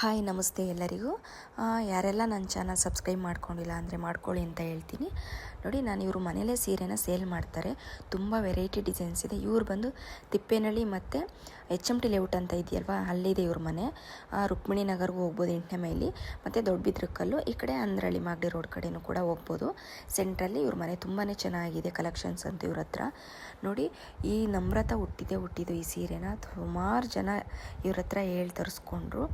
Hi, ನಮಸ್ತೆ ಎಲ್ಲರಿಗೂ. ಯಾರೆಲ್ಲ ನನ್ನ ಚಾನಲ್ ಸಬ್ಸ್ಕ್ರೈಬ್ ಮಾಡ್ಕೊಂಡಿಲ್ಲ ಅಂದರೆ ಮಾಡ್ಕೊಳ್ಳಿ ಅಂತ ಹೇಳ್ತೀನಿ. ನೋಡಿ, ನಾನು ಇವರು ಮನೇಲೇ ಸೀರೆನ ಸೇಲ್ ಮಾಡ್ತಾರೆ. ತುಂಬ ವೆರೈಟಿ ಡಿಸೈನ್ಸ್ ಇದೆ. ಇವರು ಬಂದು ತಿಪ್ಪೇನಳ್ಳಿ ಮತ್ತು ಎಚ್ ಎಂ ಟಿ ಲೇಔಟ್ ಅಂತ ಇದೆಯಲ್ವಾ, ಅಲ್ಲಿದೆ ಇವ್ರ ಮನೆ. ರುಕ್ಮಿಣಿ ನಗರ್ಗೂ ಹೋಗ್ಬೋದು ಎಂಟನೇ ಮೈಲಿ. ಮತ್ತು ದೊಡ್ಡಬಿದ್ರಕಲ್ಲು, ಈ ಕಡೆ ಅಂದ್ರಳ್ಳಿ ಮಾಗಡಿ ರೋಡ್ ಕಡೆಯೂ ಕೂಡ ಹೋಗ್ಬೋದು. ಸೆಂಟ್ರಲ್ಲಿ ಇವ್ರ ಮನೆ ತುಂಬಾ ಚೆನ್ನಾಗಿದೆ ಕಲೆಕ್ಷನ್ಸ್ ಅಂತ ಇವ್ರ ಹತ್ರ. ನೋಡಿ, ಈ ನಮ್ರತ ಹುಟ್ಟಿದೆ ಹುಟ್ಟಿದ್ದು ಈ ಸೀರೆನ. ಸುಮಾರು ಜನ ಇವ್ರ ಹತ್ರ ಹೇಳಿ ತರಿಸ್ಕೊಂಡ್ರು.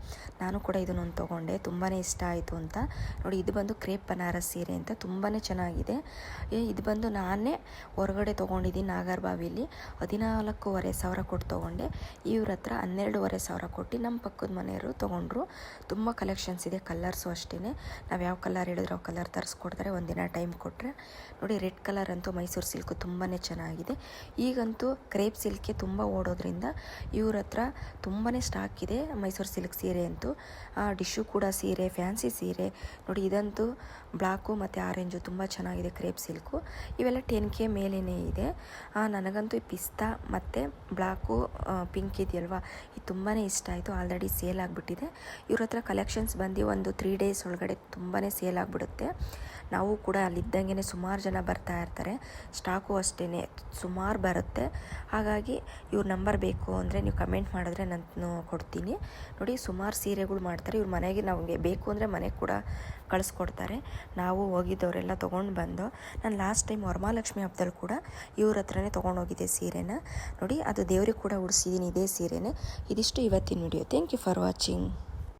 ಕೂಡ ಇದನ್ನೊಂದು ತೊಗೊಂಡೆ. ತುಂಬಾ ಇಷ್ಟ ಆಯಿತು ಅಂತ. ನೋಡಿ, ಇದು ಬಂದು ಕ್ರೇಪ್ ಬನಾರಸ್ ಸೀರೆ ಅಂತ ತುಂಬಾ ಚೆನ್ನಾಗಿದೆ. ಇದು ಬಂದು ನಾನೇ ಹೊರಗಡೆ ತೊಗೊಂಡಿದ್ದೀನಿ ನಾಗರ್ಬಾವಿಲಿ. ಹದಿನಾಲ್ಕೂವರೆ ಸಾವಿರ ಕೊಟ್ಟು ತೊಗೊಂಡೆ. ಇವ್ರ ಹತ್ರ ಹನ್ನೆರಡೂವರೆ ಸಾವಿರ ಕೊಟ್ಟು ನಮ್ಮ ಪಕ್ಕದ ಮನೆಯವರು ತೊಗೊಂಡ್ರು. ತುಂಬ ಕಲೆಕ್ಷನ್ಸ್ ಇದೆ, ಕಲರ್ಸು ಅಷ್ಟೇ ನಾವು ಯಾವ ಕಲರ್ ಹೇಳಿದ್ರೆ ಆ ಕಲರ್ ತರಿಸ್ಕೊಡ್ತಾರೆ, ಒಂದಿನ ಟೈಮ್ ಕೊಟ್ಟರೆ ನೋಡಿ, ರೆಡ್ ಕಲರ್ ಅಂತೂ ಮೈಸೂರು ಸಿಲ್ಕು ತುಂಬಾ ಚೆನ್ನಾಗಿದೆ. ಈಗಂತೂ ಕ್ರೇಪ್ ಸಿಲ್ಕೆ ತುಂಬ ಓಡೋದ್ರಿಂದ ಇವ್ರ ಹತ್ರ ತುಂಬಾ ಸ್ಟಾಕ್ ಇದೆ ಮೈಸೂರು ಸಿಲ್ಕ್ ಸೀರೆ ಅಂತೂ. ಡಿಶ್ಶು ಕೂಡ ಸೀರೆ ಫ್ಯಾನ್ಸಿ ಸೀರೆ. ನೋಡಿ ಇದಂತೂ ಬ್ಲ್ಯಾಕು ಮತ್ತು ಆರೆಂಜು ತುಂಬ ಚೆನ್ನಾಗಿದೆ ಕ್ರೇಪ್ ಸಿಲ್ಕು. ಇವೆಲ್ಲ ಟೆನ್ ಕೆ ಮೇಲೇ ಇದೆ. ಆ, ನನಗಂತೂ ಈ ಪಿಸ್ತಾ ಮತ್ತು ಬ್ಲ್ಯಾಕು ಪಿಂಕ್ ಇದೆಯಲ್ವಾ? ಇದು ತುಂಬಾ ಇಷ್ಟ ಆಯಿತು. ಆಲ್ರೆಡಿ ಸೇಲ್ ಆಗಿಬಿಟ್ಟಿದೆ. ಇವ್ರ ಹತ್ರ ಕಲೆಕ್ಷನ್ಸ್ ಬಂದು ಒಂದು ತ್ರೀ ಡೇಸ್ ಒಳಗಡೆ ತುಂಬಾ ಸೇಲ್ ಆಗಿಬಿಡುತ್ತೆ. ನಾವು ಕೂಡ ಅಲ್ಲಿದ್ದಂಗೆ ಸುಮಾರು ಜನ ಬರ್ತಾ ಇರ್ತಾರೆ. ಸ್ಟಾಕು ಅಷ್ಟೇ ಸುಮಾರು ಬರುತ್ತೆ. ಹಾಗಾಗಿ ಇವ್ರ ನಂಬರ್ ಬೇಕು ಅಂದರೆ ನೀವು ಕಮೆಂಟ್ ಮಾಡಿದ್ರೆ ನಾನು ಕೊಡ್ತೀನಿ. ನೋಡಿ ಸುಮಾರು ಸೀರೆಗಳು ಮಾಡ್ತಾರೆ. ಇವ್ರ ಮನೆಗೆ ನಮಗೆ ಬೇಕು ಅಂದರೆ ಮನೆಗೆ ಕೂಡ ಕಳಿಸ್ಕೊಡ್ತಾರೆ. ನಾವು ಹೋಗಿದ್ದವರೆಲ್ಲ ತೊಗೊಂಡು ಬಂದು, ನಾನು ಲಾಸ್ಟ್ ಟೈಮ್ ವರಮಹಾಲಕ್ಷ್ಮಿ ಹಬ್ಬದಲ್ಲಿ ಕೂಡ ಇವ್ರ ಹತ್ರನೇ ತೊಗೊಂಡೋಗಿದ್ದೆ ಸೀರೆನ. ನೋಡಿ ಅದು ದೇವ್ರಿಗೆ ಕೂಡ ಉಡಿಸಿದ್ದೀನಿ ಇದೇ ಸೀರೆನೇ. ಇದಿಷ್ಟು ಇವತ್ತಿನ video thank you for watching